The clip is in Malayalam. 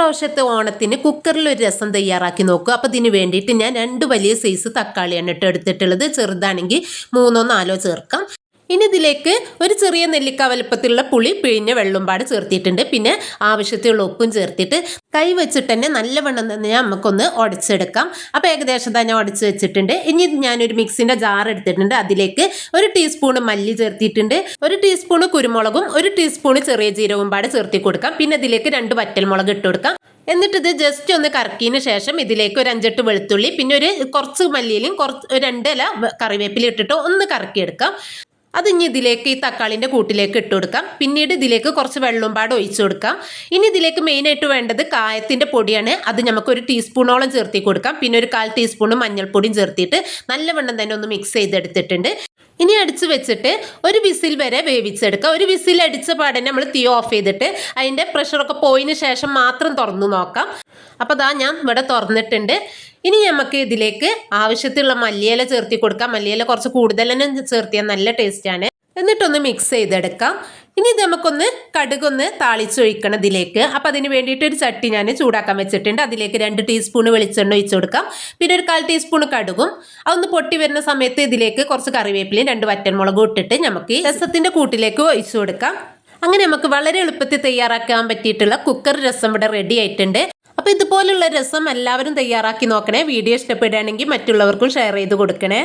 ഇപ്രാവശ്യത്തെ ഓണത്തിന് കുക്കറിൽ ഒരു രസം തയ്യാറാക്കി നോക്കുക അപ്പോൾ ഇതിന് വേണ്ടിയിട്ട് ഞാൻ രണ്ട് വലിയ സൈസ് തക്കാളിയാണ് ഇട്ട് എടുത്തിട്ടുള്ളത്. ചെറുതാണെങ്കിൽ മൂന്നോ നാലോ ചേർക്കാം. ഇനി ഇതിലേക്ക് ഒരു ചെറിയ നെല്ലിക്ക വലുപ്പത്തിലുള്ള പുളി പിഴിഞ്ഞ വെള്ളം പാട് ചേർത്തിട്ടുണ്ട് പിന്നെ ആവശ്യത്തിലുള്ള ഉപ്പും ചേർത്തിട്ട് കൈ വെച്ചിട്ട് തന്നെ നല്ലവണ്ണം തന്നെ നമുക്കൊന്ന് ഉടച്ചെടുക്കാം അപ്പോൾ ഏകദേശം തന്നെ ഉടച്ച് വെച്ചിട്ടുണ്ട്. ഇനി ഞാനൊരു മിക്സിന്റെ ജാർ എടുത്തിട്ടുണ്ട്. അതിലേക്ക് ഒരു ടീസ്പൂണ് മല്ലി ചേർത്തിട്ടുണ്ട് ഒരു ടീസ്പൂണ് കുരുമുളകും ഒരു ടീസ്പൂണ് ചെറിയ ജീരകവും പാട് ചേർത്തി കൊടുക്കാം. പിന്നെ ഇതിലേക്ക് രണ്ട് വറ്റൽമുളക് ഇട്ട് കൊടുക്കാം. എന്നിട്ട് ഇത് ജസ്റ്റ് ഒന്ന് കറക്കിയതിന് ശേഷം ഇതിലേക്ക് ഒരു അഞ്ചെട്ട് വെളുത്തുള്ളി പിന്നെ ഒരു കുറച്ച് മല്ലിയിലും കുറച്ച് രണ്ടില കറിവേപ്പില ഇട്ടിട്ട് ഒന്ന് കറക്കിയെടുക്കാം. അത് ഇനി ഇതിലേക്ക് ഈ തക്കാളിന്റെ കൂട്ടിലേക്ക് ഇട്ട് കൊടുക്കാം. പിന്നീട് ഇതിലേക്ക് കുറച്ച് വെള്ളം പാട് ഒഴിച്ചു കൊടുക്കാം. ഇനി ഇതിലേക്ക് മെയിനായിട്ട് വേണ്ടത് കായത്തിന്റെ പൊടിയാണ്. അത് നമുക്ക് ഒരു ടീസ്പൂണോളം ചേർത്തി കൊടുക്കാം. പിന്നെ ഒരു കാൽ ടീസ്പൂണ് മഞ്ഞൾപ്പൊടിയും ചേർത്തിട്ട് നല്ലവണ്ണം തന്നെ ഒന്ന് മിക്സ് ചെയ്തെടുത്തിട്ടുണ്ട്. ഇനി അടിച്ച് വെച്ചിട്ട് ഒരു വിസിൽ വരെ വേവിച്ചെടുക്കുക. ഒരു വിസിൽ അടിച്ച പാടനെ നമ്മൾ തീ ഓഫ് ചെയ്തിട്ട് അതിന്റെ പ്രഷറൊക്കെ പോയതിന് ശേഷം മാത്രം തുറന്നു നോക്കാം. അപ്പോൾ അതാ ഞാൻ ഇവിടെ തുറന്നിട്ടുണ്ട്. ഇനി നമുക്ക് ഇതിലേക്ക് ആവശ്യത്തിലുള്ള മല്ലിയില ചേർത്തി കൊടുക്കാം. മല്ലിയില കുറച്ച് കൂടുതൽ തന്നെ ചേർത്തിയാൽ നല്ല ടേസ്റ്റാണ് എന്നിട്ടൊന്ന് മിക്സ് ചെയ്തെടുക്കാം. ഇനി ഇത് നമുക്കൊന്ന് കടുകൊന്ന് താളിച്ചൊഴിക്കണം ഇതിലേക്ക്. അപ്പം അതിന് വേണ്ടിയിട്ട് ഒരു ചട്ടി ഞാൻ ചൂടാക്കാൻ വെച്ചിട്ടുണ്ട്. അതിലേക്ക് രണ്ട് ടീസ്പൂൺ വെളിച്ചെണ്ണ ഒഴിച്ചു കൊടുക്കാം. പിന്നെ ഒരു കാൽ ടീസ്പൂൺ കടുകും. അതൊന്ന് പൊട്ടി വരുന്ന സമയത്ത് ഇതിലേക്ക് കുറച്ച് കറിവേപ്പിലയും രണ്ട് വറ്റൻമുളകും ഇട്ടിട്ട് നമുക്ക് രസത്തിന്റെ കൂട്ടിലേക്ക് ഒഴിച്ചു കൊടുക്കാം. അങ്ങനെ നമുക്ക് വളരെ എളുപ്പത്തിൽ തയ്യാറാക്കാൻ പറ്റിയിട്ടുള്ള കുക്കർ രസം ഇവിടെ റെഡി ആയിട്ടുണ്ട്. അപ്പോൾ ഇതുപോലുള്ള രസം എല്ലാവരും തയ്യാറാക്കി നോക്കണേ. വീഡിയോ ഇഷ്ടപ്പെടുകയാണെങ്കിൽ മറ്റുള്ളവർക്കും ഷെയർ ചെയ്ത് കൊടുക്കണേ.